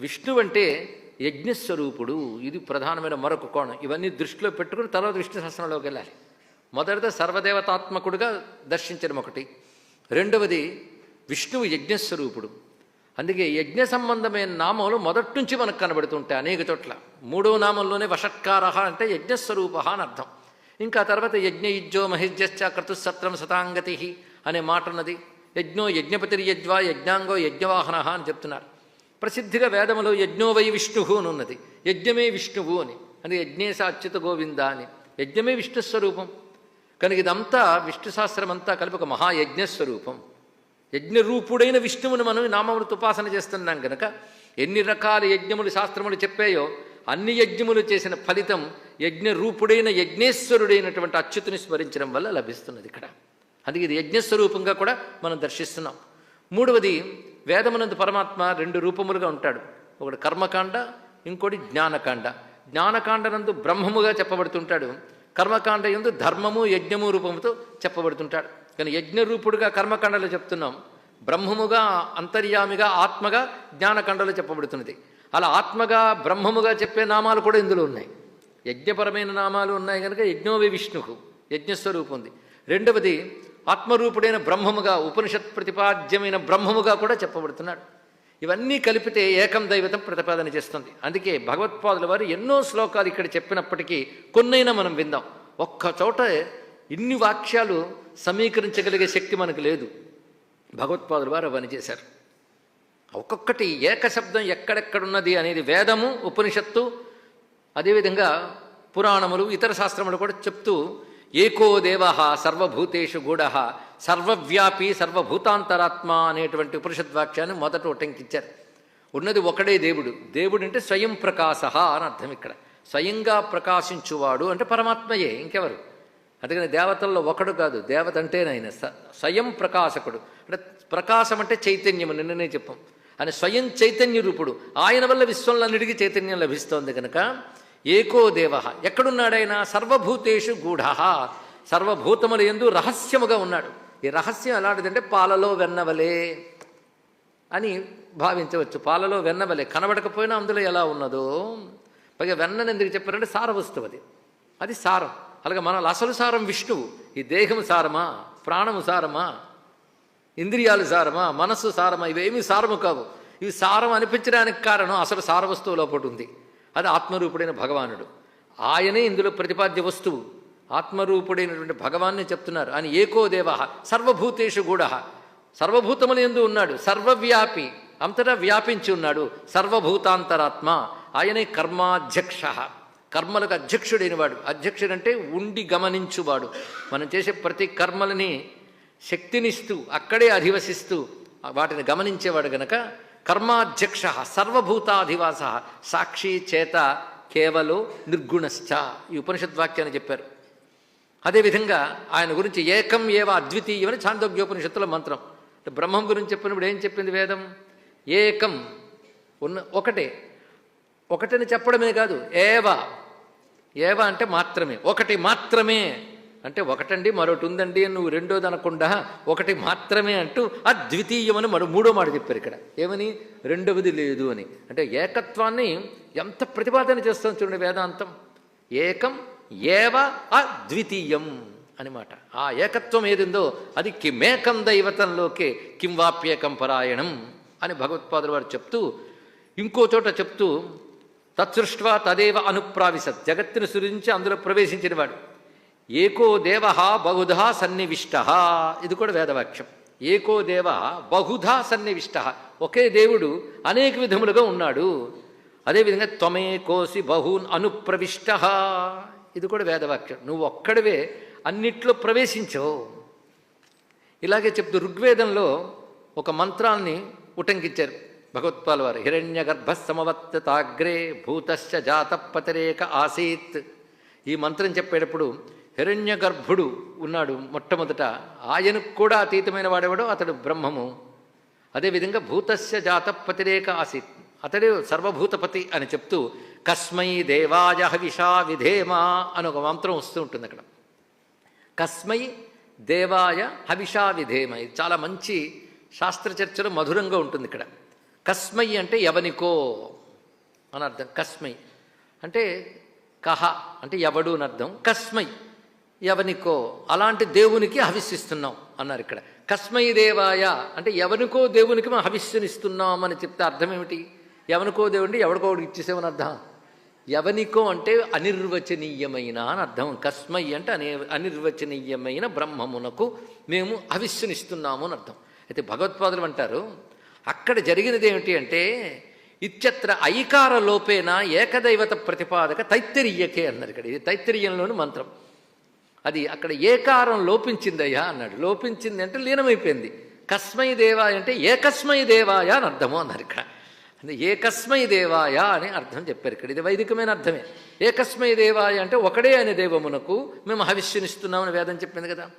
విష్ణువు అంటే యజ్ఞస్వరూపుడు. ఇది ప్రధానమైన మరొక కోణం. ఇవన్నీ దృష్టిలో పెట్టుకుని తర్వాత విష్ణు శాస్త్రంలోకి వెళ్ళాలి. మొదటిది సర్వదేవతాత్మకుడుగా దర్శించడం ఒకటి. రెండవది విష్ణువు యజ్ఞస్వరూపుడు. అందుకే యజ్ఞ సంబంధమైన నామములు మొదటి నుంచి మనకు కనబడుతుంటాయి అనేక చోట్ల. మూడో నామంలోనే వషట్కార అంటే యజ్ఞస్వరూప అని అర్థం. ఇంకా తర్వాత యజ్ఞ యుజ్జో మహిజ్యశ్చ క్రతుసత్రం శతాంగతి అనే మాట ఉన్నది. యజ్ఞో యజ్ఞపతిర్యజ్వా యజ్ఞాంగో యజ్ఞవాహన అని చెప్తున్నారు. ప్రసిద్ధిగా వేదములో యజ్ఞోవై విష్ణువు అని ఉన్నది యజ్ఞమే విష్ణువు అని. అది యజ్ఞే అచ్యుత గోవింద అని. యజ్ఞమే విష్ణు స్వరూపం కనుక ఇదంతా విష్ణు శాస్త్రం అంతా కలిపి ఒక మహాయజ్ఞస్వరూపం. యజ్ఞరూపుడైన విష్ణువుని మనం నామములు ఉపాసన చేస్తున్నాం కనుక ఎన్ని రకాల యజ్ఞములు శాస్త్రములు చెప్పాయో అన్ని యజ్ఞములు చేసిన ఫలితం యజ్ఞరూపుడైన యజ్ఞేశ్వరుడైనటువంటి అచ్యుతుని స్మరించడం వల్ల లభిస్తున్నది ఇక్కడ. అందుకే ఇది యజ్ఞస్వరూపంగా కూడా మనం దర్శిస్తున్నాం. మూడవది వేదమునందు పరమాత్మ రెండు రూపములుగా ఉంటాడు. ఒకటి కర్మకాండ ఇంకోటి జ్ఞానకాండ. జ్ఞానకాండనందు బ్రహ్మముగా చెప్పబడుతుంటాడు. కర్మకాండ ఎందు ధర్మము యజ్ఞము రూపముతో చెప్పబడుతుంటాడు. కానీ యజ్ఞరూపుడుగా కర్మకాండలో చెప్తున్నాం. బ్రహ్మముగా అంతర్యామిగా ఆత్మగా జ్ఞానకాండలో చెప్పబడుతున్నది. అలా ఆత్మగా బ్రహ్మముగా చెప్పే నామాలు కూడా ఇందులో ఉన్నాయి. యజ్ఞపరమైన నామాలు ఉన్నాయి కనుక యజ్ఞోవి విష్ణుకు యజ్ఞస్వరూపం ఉంది. రెండవది ఆత్మరూపుడైన బ్రహ్మముగా ఉపనిషత్ ప్రతిపాద్యమైన బ్రహ్మముగా కూడా చెప్పబడుతున్నాడు. ఇవన్నీ కలిపితే ఏకం దైవతం ప్రతిపాదన చేస్తుంది. అందుకే భగవత్పాదుల వారు ఎన్నో శ్లోకాలు ఇక్కడ చెప్పినప్పటికీ కొన్నైనా మనం విందాం. ఒక్క చోట ఇన్ని వాక్యాలు సమీకరించగలిగే శక్తి మనకు లేదు. భగవత్పాదుల వారు అవన్నీ చేశారు. ఒక్కొక్కటి ఏకశబ్దం ఎక్కడెక్కడున్నది అనేది వేదము ఉపనిషత్తు అదేవిధంగా పురాణములు ఇతర శాస్త్రములు కూడా చెప్తూ ఏకో దేవ సర్వభూతేషు గూఢ సర్వవ్యాపి సర్వభూతాంతరాత్మ అనేటువంటి ఉపనిషద్వాక్యాన్ని మొదట ఉటంకించారు. ఉన్నది ఒకడే దేవుడు. దేవుడు అంటే స్వయం ప్రకాశ అని అర్థం ఇక్కడ. స్వయంగా ప్రకాశించువాడు అంటే పరమాత్మయే ఇంకెవరు? అందుకని దేవతల్లో ఒకడు కాదు దేవత అంటేనాయన స- స్వయం ప్రకాశకుడు. అంటే ప్రకాశం అంటే చైతన్యం నిన్ననే చెప్పాం. అని స్వయం చైతన్య రూపుడు ఆయన వల్ల విశ్వంలన్నిటికీ చైతన్యం లభిస్తోంది కనుక ఏకో దేవ. ఎక్కడున్నాడైనా? సర్వభూతేషు గూఢ. సర్వభూతముల ఎందు రహస్యముగా ఉన్నాడు. ఈ రహస్యం ఎలాంటిదంటే పాలలో వెన్నవలే అని భావించవచ్చు. పాలలో వెన్నవలే. కనబడకపోయినా అందులో ఎలా ఉన్నదో? పైగా వెన్నని ఎందుకు చెప్పారంటే సార వస్తువు అది. అది సారం. అలాగే మన అసలు సారం విష్ణువు. ఈ దేహము సారమా? ప్రాణము సారమా? ఇంద్రియాలు సారమా? మనస్సు సారమా? ఇవేమీ సారము కావు. ఇవి సారం అనిపించడానికి కారణం అసలు సార వస్తువు లోపల ఉంది. అది ఆత్మరూపుడైన భగవానుడు. ఆయనే ఇందులో ప్రతిపాద్య వస్తువు. ఆత్మరూపుడైనటువంటి భగవాన్ని చెప్తున్నారు. ఆయన ఏకో దేవ సర్వభూతేషు గూఢ. సర్వభూతముల ఎందు ఉన్నాడు. సర్వవ్యాపి అంతటా వ్యాపించి ఉన్నాడు. సర్వభూతాంతరాత్మ. ఆయనే కర్మాధ్యక్ష. కర్మలకు అధ్యక్షుడైనవాడు. అధ్యక్షుడంటే ఉండి గమనించువాడు. మనం చేసే ప్రతి కర్మలని శక్తినిస్తూ అక్కడే అధివసిస్తూ వాటిని గమనించేవాడు గనక కర్మాధ్యక్ష సర్వభూతాధివాస సాక్షి చేత కేవలో నిర్గుణశ్చ. ఈ ఉపనిషద్వాక్యాన్ని చెప్పారు. అదేవిధంగా ఆయన గురించి ఏకం ఏవ అద్వితీయమని చాందోగ్యోపనిషత్తుల మంత్రం. అంటే బ్రహ్మం గురించి చెప్పినప్పుడు ఏం చెప్పింది వేదం? ఏకం. ఉన్న ఒకటే. ఒకటని చెప్పడమే కాదు ఏవ. ఏవ అంటే మాత్రమే. ఒకటి మాత్రమే. అంటే ఒకటండి మరొకటి ఉందండి అని నువ్వు రెండోది అనకుండా ఒకటి మాత్రమే అంటూ అద్వితీయమని మరో మూడో మాట చెప్పారు ఇక్కడ. ఏమని? రెండవది లేదు అని. అంటే ఏకత్వాన్ని ఎంత ప్రతిపాదన చేస్తాం చూడండి వేదాంతం. ఏకం ఏవ అద్వితీయం అనమాట ఆ ఏకత్వం ఏదిందో అది కిమేకం దైవతంలోకే కిం వాప్యేకం పరాయణం అని భగవత్పాదులు వారు చెప్తూ ఇంకో చోట చెప్తూ తత్సృష్వా తదేవ అనుప్రావిశత్. జగత్తును సృజించి అందులో ప్రవేశించినవాడు. ఏకో దేవ బహుధా సన్నివిష్ట. ఇది కూడా వేదవాక్యం. ఏకో దేవ బహుధా సన్నివిష్ట. ఒకే దేవుడు అనేక విధములుగా ఉన్నాడు. అదేవిధంగా త్వమేకోసి బహూన్ అనుప్రవిష్ట. ఇది కూడా వేదవాక్యం. నువ్వు ఒక్కడివే అన్నిట్లో ప్రవేశించవు ఇలాగే చెప్తూ ఋగ్వేదంలో ఒక మంత్రాన్ని ఉటంకించారు భగవత్పాల్ వారు. హిరణ్య గర్భ సమవత్తతాగ్రే భూతశ్చ జాతపతిరేక ఆసీత్. ఈ మంత్రం చెప్పేటప్పుడు హిరణ్య గర్భుడు ఉన్నాడు మొట్టమొదట. ఆయనకు కూడా అతీతమైన వాడెవడో? అతడు బ్రహ్మము. అదేవిధంగా భూతస్య జాత పతిరేక ఆసీత్. అతడు సర్వభూతపతి అని చెప్తూ కస్మై దేవాయ హవిషా విధేమా అని ఒక మంత్రం వస్తూ ఉంటుంది అక్కడ. కస్మై దేవాయ హవిషా విధేమ ఇది చాలా మంచి శాస్త్ర చర్చలో మధురంగా ఉంటుంది ఇక్కడ. కస్మై అంటే ఎవనికో అని అర్థం. కస్మై అంటే కహ అంటే ఎవడు అని అర్థం. కస్మై ఎవనికో అలాంటి దేవునికి హవిస్సిస్తున్నాం అన్నారు ఇక్కడ. కస్మై దేవాయ అంటే ఎవనికో దేవునికి మనం హవిస్సునిస్తున్నాం అని చెప్తే అర్థం ఏమిటి ఎవనికో దేవుడి ఎవడికో ఇచ్చేసేమని అర్థం? ఎవనికో అంటే అనిర్వచనీయమైన అని అర్థం. కస్మై అంటే అనే అనిర్వచనీయమైన బ్రహ్మమునకు మేము అవిస్సునిస్తున్నాము అని అర్థం. అయితే భగవత్పాదులు అంటారు అక్కడ జరిగినది ఏమిటి అంటే ఇత్యత్ర ఐకార లోపేన ఏకదైవత ప్రతిపాదక తైత్తరీయకే అన్నారు ఇక్కడ. ఇది తైత్తరీయంలోని మంత్రం. అది అక్కడ ఏకారం లోపించిందయ్యా అన్నాడు. లోపించింది అంటే లీనమైపోయింది. కస్మై దేవాయ అంటే ఏకస్మై దేవాయ అని అర్థము అన్నారు ఇక్కడ. అంటే ఏకస్మై దేవాయ అని అర్థం చెప్పారు ఇక్కడ. ఇది వైదికమైన అర్థమే. ఏకస్మై దేవాయ అంటే ఒకడే అనే దైవమునకు మేము హవిష్యనిస్తున్నామని వేదం చెప్పింది కదా.